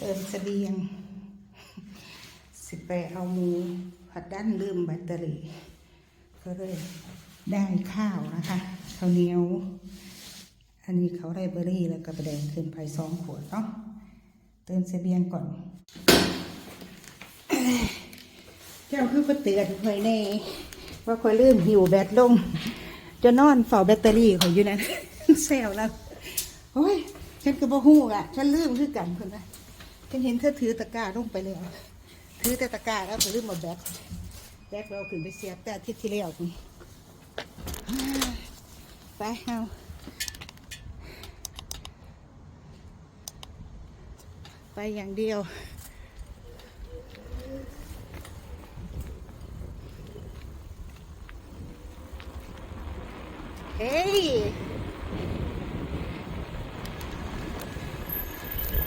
เติมเสบียง สิไปเอาหมูผัดด้านลืมแบตเตอรี่ ก็เลยได้ข้าวนะคะข้าวเหนียว อันนี้เขาได้เบอร์รี่แล้วก็ประแดงขึ้นไปสองขวดเนาะเติมเสบียงก่อน เจ้าคือเตือนคอยแน่ว่าคอยลืมหิวแบตลงจะนอนเฝ้าแบตเตอรี่เขาอยู่นั่นแซวแล้วโอ้ยฉันก็บ่ฮู้อะ ฉันลืมคือกันเพิ่นนะ ฉันเห็นเธอถือตะกร้าลงไปแล้วถือแต่ตะกร้าแล้วก็ลืมมาแบกแบกเราขึ้นไปเสียบแต่อาทิตย์ที่แล้วพุ่ไปเอาไปอย่างเดียว เฮ้ย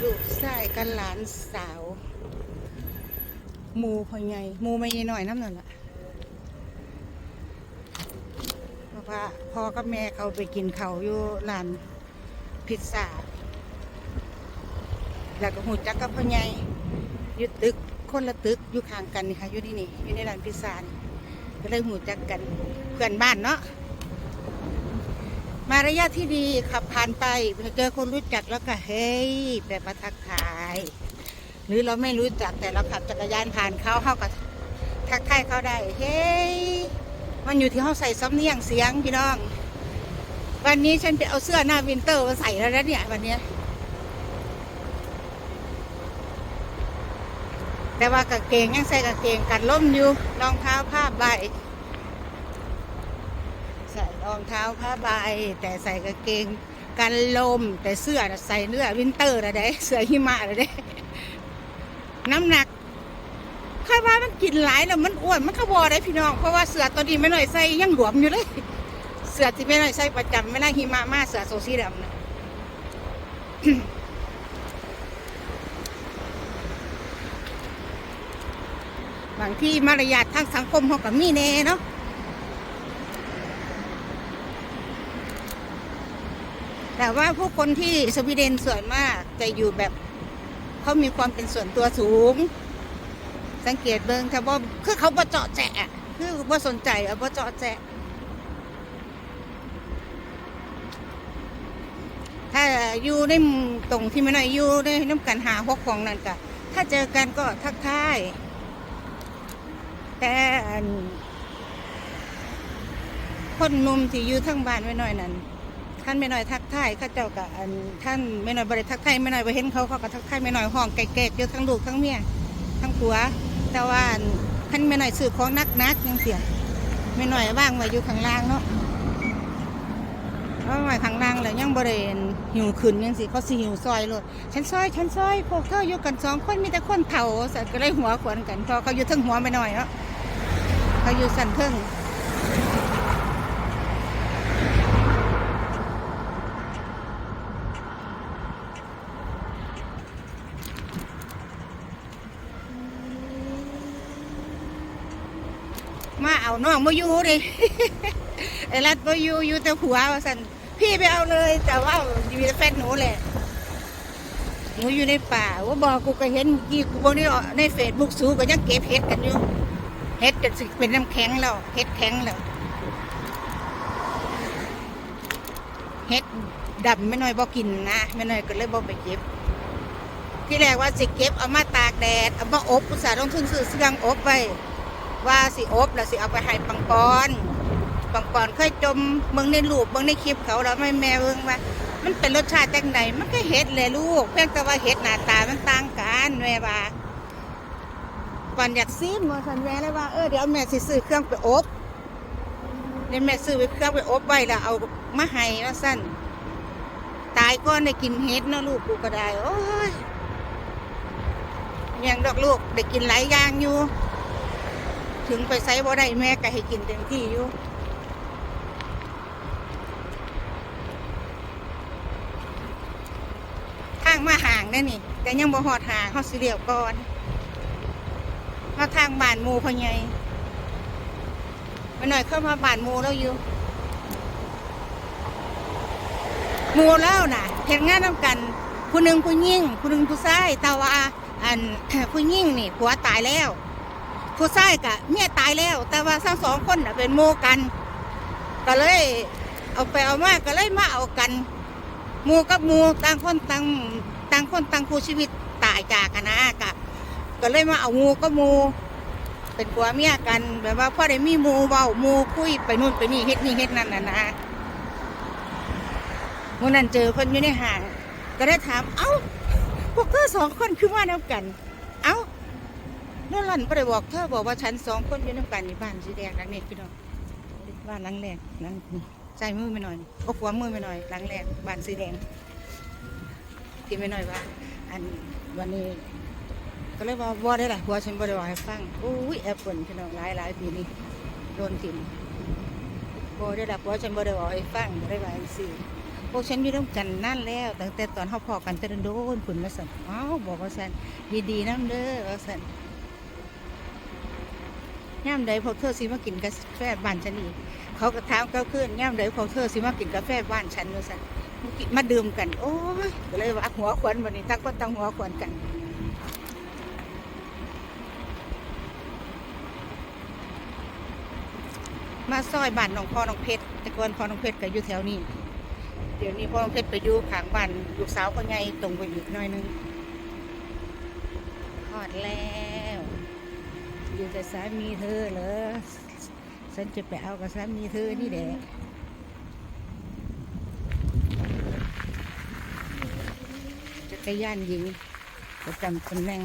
ลูกช ขันสาวหมูพอใหญ่หมูไม่ใหญ่หน่อยน้ำนั่นแหละเพราะว่าพ่อกับแม่เขาไปกินเขาอยู่ร้านพิซซ่า แล้วก็หูจักกับพ่อใหญ่อยู่ตึกคนละตึกอยู่ข้างกันนี่ค่ะอยู่ที่นี่อยู่ในร้านพิซซ่าก็เลยหูจักกันเพื่อนบ้านเนาะ มารยาทที่ดีขับผ่านไปเจอคนรู้จักแล้วก็เฮ้ยแบบมาทักทาย หรือเราไม่รู้จักแต่เราขับจักรยานผ่านเขาเขาก็ทักทายเขาได้ เฮ้ยมันอยู่ที่เขาใส่ซ้ำเนียงเสียงพี่น้อง วันนี้ฉันไปเอาเสื้อหน้าวินเตอร์มาใส่แล้วนะเนี่ยวันนี้แต่ว่ากางเกงยังใส่กางเกงกันล่มอยู่รองเท้าผ้าใบ รองเท้าผ้าใบแต่ใส่กางเกงกันลมแต่เสื้อใส่เนื้อวินเตอร์นะเด้เสื้อหิมะนะเด้น้ำหนักค่อยว่ามันกินหลายแล้วมันอ้วนมันขบอได้พี่น้องเพราะว่าเสื้อตัวนี้ไม่หน่อยใส่ยังหลวมอยู่เลย เสื้อที่ไม่หน่อยใส่ประจำไม่น่าหิมะมากเสื้อโซซีดำนะบางที่มารยาททางสังคมเขาก็มีแน่เนาะ แต่ว่าผู้คนที่สวีเดนส่วนมากจะอยู่แบบเขามีความเป็นส่วนตัวสูง สังเกตเบิงถ้าบ่คือเขาบ่เจาะแจะคือบ่สนใจอะบ่เจาะแจะถ้าอยู่ในหมู่ตรงที่ไม่น้อยอยู่ในน้ำกันหาหกของนั่นก็ถ้าเจอกันก็ทักทายแต่อันคนหนุ่มที่อยู่ทั้งบ้านไม่น้อยนั้น ท่านไม่น้อยทักทายเข้าเจ้ากับอันท่านไม่น้อยบริทักทายไม่น้อยไปเห็นเขาเขาก็ทักทายไม่น้อยห้องแก่ๆอยู่ทั้งลูกทั้งเมียทั้งผัว แต่ว่าท่านไม่น้อยสื่อของนักนักยังเสียไม่น้อยว่างไว้อยู่ข้างล่างเนาะเอาไว้ข้างล่างแล้วยังบริเวณหิวขึ้นยังสิเขาสิหิวซอยเลยฉันซอยฉันซอยพวกเธออยู่กันสองคนมีแต่คนเฒ่าสัตว์ก็เลยหัวขวนกันเพอเขาอยู่ทั้งหัวไม่น้อยเนาะเขาอยู่สันเทิง มาเอาน้องมาอยู่ดิไอ้รัดมาอยู่อยู่แต่หัวว่าสันพี่ไปเอาเลย แต่ว่าอยู่แฟนหนูแหละหนูอยู่ในป่าว่าบอกกูก็เห็นกี้กูบอกนี่ในเฟซบุ๊กสูก็ยังเก็บเห็ดกันอยู่เห็ดกันสิเป็นน้ำแข็งแล้วเห็ดแข็งแล้วเห็ดดำไม่น้อยบอกกินนะไม่น้อยก็เลยบอกไปเก็บ ที่แรกว่าสิเก็บเอามาตากแดดเอามาอบอุตส่าห์ลงทุนซื้อเสื่องอบไว้ ว่าสิอบแล้วสิเอาไปให้ปังปอนปังปอนเคยจมเบิ่งในรูปเบิ่งในคลิปเขาแล้วไม่แม่เบิ่งว่ามันเป็นรสชาติจังไหนมันก็เห็ดเลยลูกเพียงแต่ว่าเห็ดหน้าตามันต่างกันแม่ว่าปอนอยากซีมว่าสันแม่เลยว่าเออเดี๋ยวแม่สิซื้อเครื่องไปอบเดี๋ยวแม่ซื้อไปเครื่องไปอบไว้แล้วเอามาให้ว่าสั้นตายก่อนได้กินเห็ดเนาะลูกกูก็ได้โอ้ยยังดอกลูกได้กินหลายอย่างอยู่ ถึงไปไซบ่ได้แม่ก็ให้กินเต็มที่อยู่ทางมาห่างได้นี่ แต่ยังบ่หอดห่างเขาสิเรียวก่อนมาทางบ้านมูพ่อใหญ่มาหน่อยเข้ามาบ้านมูแล้วอยู่มูแล้วน่ะเห็นงานน้ำกันผู้หนึ่งผู้หญิงผู้หนึ่งผู้ชายแต่ว่าอันผู้หญิงนี่ผัวตายแล้ว ผู้ชายกะเมียตายแล้ว แต่ว่าทั้งสองคนน่ะเป็นโมกัน ก็เลยเอาไปเอามาก็เลยมาเอากันหมูกับหมูต่างคนต่างต่างคนต่างคู่ชีวิตตายจากกันนะกะก็เลยมาเอาหมูกับหมูเป็นผัวเมียกัน แบบว่าพ่อได้มีหมูเบาหมูคุยไปนู่นไปนี่เฮ็ดนี่เฮ็ดนั่นน่ะนะวันนั้นเจอคนอยู่ในห้าง ก็ได้ถามเอ้าพวกเธอสองคนคือว่าน้ำกัน นั่นหล่อนก็ได้บอกเธอบอกว่าฉันสองคนอยู่น้ำกันในบ้านสีแดงหลังนี้พี่น้องบ้านหลังแรกหลังนี้ใจมือไม่หน่อยโอ้ขวามือไม่หน่อยหลังแรกบ้านสีแดงที่ไม่หน่อยว่า อันวันนี้ ก็เลยว่าบ่ได้แหละหัวฉันบ่ได้ว่าให้ฟังอุ้ยแอปเปิลพี่น้องหลายหลายปีนี้โดนถิ่มบ่ได้ล่ะหัวฉันบ่ได้ว่าให้ฟังบ่ได้ว่าจังซี่พวกฉันอยู่ร่วมกันนั่นแล้วตั้งแต่ตอนเฮาพอกันแต่โดนผุนมาสั่นอ้าวบอกว่าสั่นดีๆน้ำเด้อว่าสั่น ยามใดพวกเธอสิมากินกาแฟบ้านฉันอีกเขาก็ถามเขาขึ้นยามใดพวกเธอสิมากินกาแฟบ้านฉันว่าสั่นมาดื่มกัน โอ้ยเลยว่าหัวขวัญวันนี้ตั้งคนตั้งหัวขวัญกันมาซอยบ้านน้องพ่อน้องเพชรแต่ก่อนพ่อน้องเพชรก็อยู่แถวนี้ เดี๋ยวนี้พ่อน้องเพชรไปอยู่ขางบ้านลูกสาวก็ใหญ่ตรงไปอีกหน่อยนึงทอดแล้ว อยู่แต่สามีเธอเหรอฉันจะไปเอากับสามีเธอนี่แหละจักรยานหญิงประจำตำแหน่ง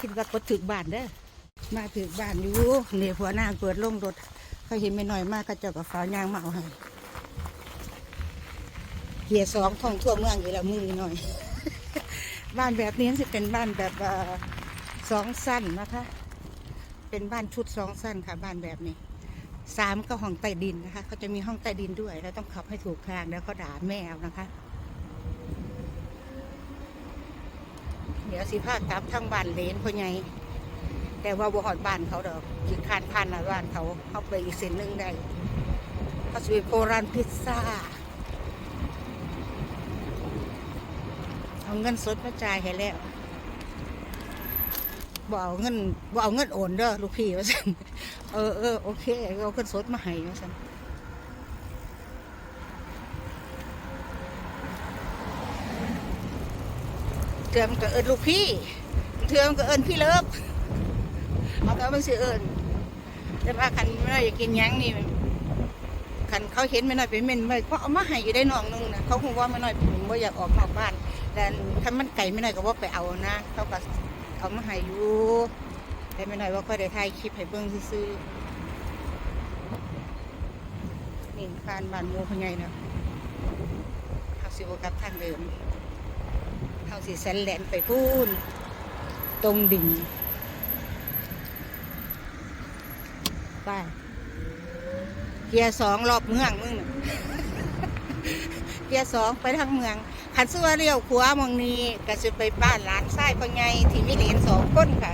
คิดว่ากดถึกบ้านเด้อมาถึงบ้านอยู่เนี่ยหัวหน้าเปิดลงรถ เขาเห็นไม่น้อยมากก็เจ้ากับฟ้ายางมาเอาให้เกียร์สองท่องทั่วเมืองอยู่แล้วมือหน่อย บ้านแบบนี้จะเป็นบ้านแบบ สองสั้นนะคะ เป็นบ้านชุดสองสั้นค่ะ บ้านแบบนี้สามก็ห้องใต้ดินนะคะเขาจะมีห้องใต้ดินด้วยแล้วต้องขับให้ถูกทางแล้วเขาด่าแม่เอานะคะ เดี๋ยวสิพากับทางบ้านเลนพ่อใหญ่แต่ว่าบ่หอดบ้านเขาดอกขีดคานผ่านหน้าบ้านเขาเข้าไปอีกเส้นหนึ่งได้เขาสวยโครานพิซซ่าเอาเงินสดมาจ่ายให้แล้ว บ่เอาเงินบ่เอาเงินโอนเด้อลูกพี่ว่าซั่นเออเออโอเคเอาเงินสดมาให้ว่าซั่นเทือมนก็เอินลูกพี่เทือมนก็เอินพี่เลิฟเอาแต่มันสิเอิญแต่ว่าคันไม่น้อยอยากกินยังนี่คันเขาเห็นไม่น้อยเป็นเม่นไม่เขาเอามาให้อยู่ได้หนองนึงนะเขาคงว่าไม่น้อยผมว่าอยากออกนอกบ้านแต่คันมันไก่ไม่น้อยก็ว่าไปเอานะเขาก็ เอามาให้อยู่แต่ไม่น้อยว่าก็ได้ถ่ายคลิปให้เบิ่งซื่อๆนี่คานบ้านมูพะไงเนาะเขาสิบกับทางเดิมเขาสิแสนแหลนไปพูนตรงดิ่งไปเกียร์สองรอบเมืองมึงเกียร์สองไปทางเมือง คันซัวาเลี้ยวขวามองนี้ก็จะไปบ้านหลานไส้พ่อใหญ่ที่มีเหรียญสองคนค่ะ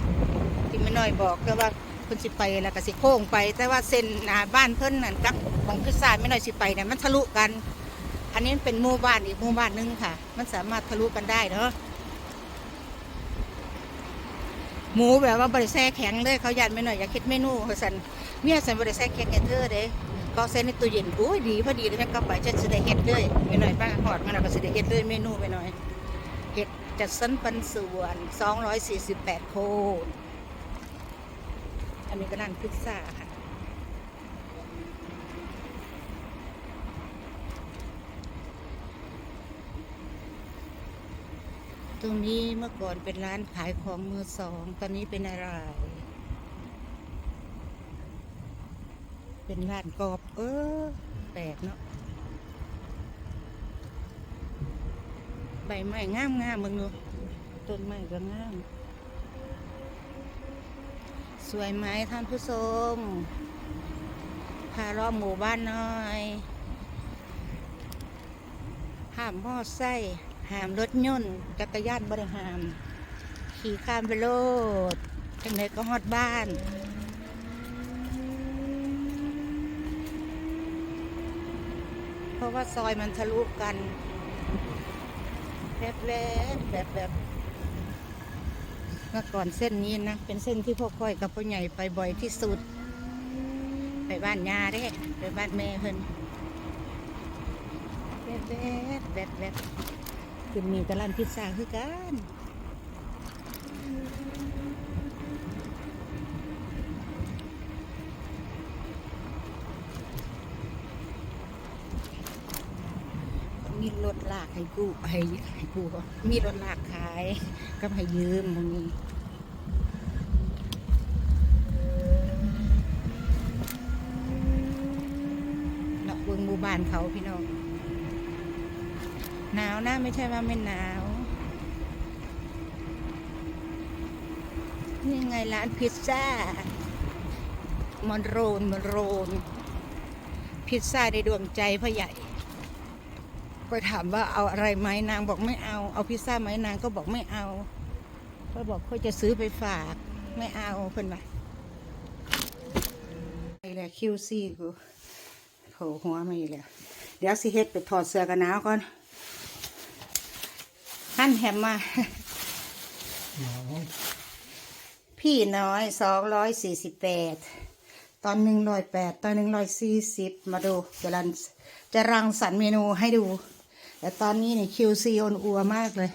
ที่ไม่น้อยบอกก็ว่าเพิ่นสิไปแล้วก็สิโค้งไป แต่ว่าเส้นหน้าบ้านเพิ่นนั่นกับของพิซซ่าไม่น้อยสิไปเนี่ยมันทะลุกัน อันนี้เป็นหมู่บ้านอีกหมู่บ้านหนึงค่ะ มันสามารถทะลุกันได้เนาะหมูแบบว่าบริแซ่แข็งเลยเขายันไม่หน่อยอยากคิดเมนูเขาสันเมียสันบริแซ่แข็งแกเธอเด้ ก็เส้นในตู้เย็นโอ้ยดีพอดีเลยแม่ก็ไปจะสิได้เฮ็ดเลยไม่หน่อยบ้างหอดมันก็สิได้เฮ็ดเลยเมนูไปหน่อยเฮ็ดจัดสันปันส่วน248โคนอันนี้ก็ร้านพิซซ่าค่ะตรงนี้เมื่อก่อนเป็นร้านขายของมือสอง ตอนนี้เป็นอะไร เป็นร้านกรอบ เออ แปลกเนาะใบไม้งามงามมึงดูต้นไม้ก็งาม สวยไหมท่านผู้ชมพารอบหมู่บ้านหน่อยห้ามมอไซค์ห้ามรถยนต์จักรยานบริหาม ขี่ข้ามไปโลดจังไหนก็ฮอดบ้าน เพราะว่าซอยมันทะลุกันแบบแบบแบบแบบเมื่อก่อนเส้นนี้นะ เป็นเส้นที่พ่อก้อยกับพ่อใหญ่ไปบ่อยที่สุด ไปบ้านยาเด้ไปบ้านแม่เพิ่นแบบแบบแบบแบบคือมีตะลันพิซซ่าคือกันมี รถลากให้กู้ให้ให้กูก่อนมีรถลากขายก็ให้ยืมมันนี้เนาะเบิ่งหมู่บ้านเขาพี่น้องหนาวนะไม่ใช่ว่าไม่หนาวนี่ไงร้านพิซซ่ามอนโรนมอนโรนพิซซ่าในดวงใจพ่อใหญ่ ก็ถามว่าเอาอะไรไหมนางบอกไม่เอา เอาพิซซ่าไหมนางก็บอกไม่เอาก็บอกเขาจะซื้อไปฝากไม่เอาเพิ่นว่าไปแล้วคิวซี่กูโผล่หัวมาอีกแล้วเดี๋ยวสิเฮ็ดไปถอดเสื้อกันหนาวก่อนหั่นแฮมมาพี่น้อยสองร้อยสี่สิบแปดตอนหนึ่งร้อยแปดตอนหนึ่งร้อยสี่สิบมาดูจะรันจะรังสรรค์เมนูให้ดู แต่ตอนนี้เนี่ยคิวซีอนอัวมากเลย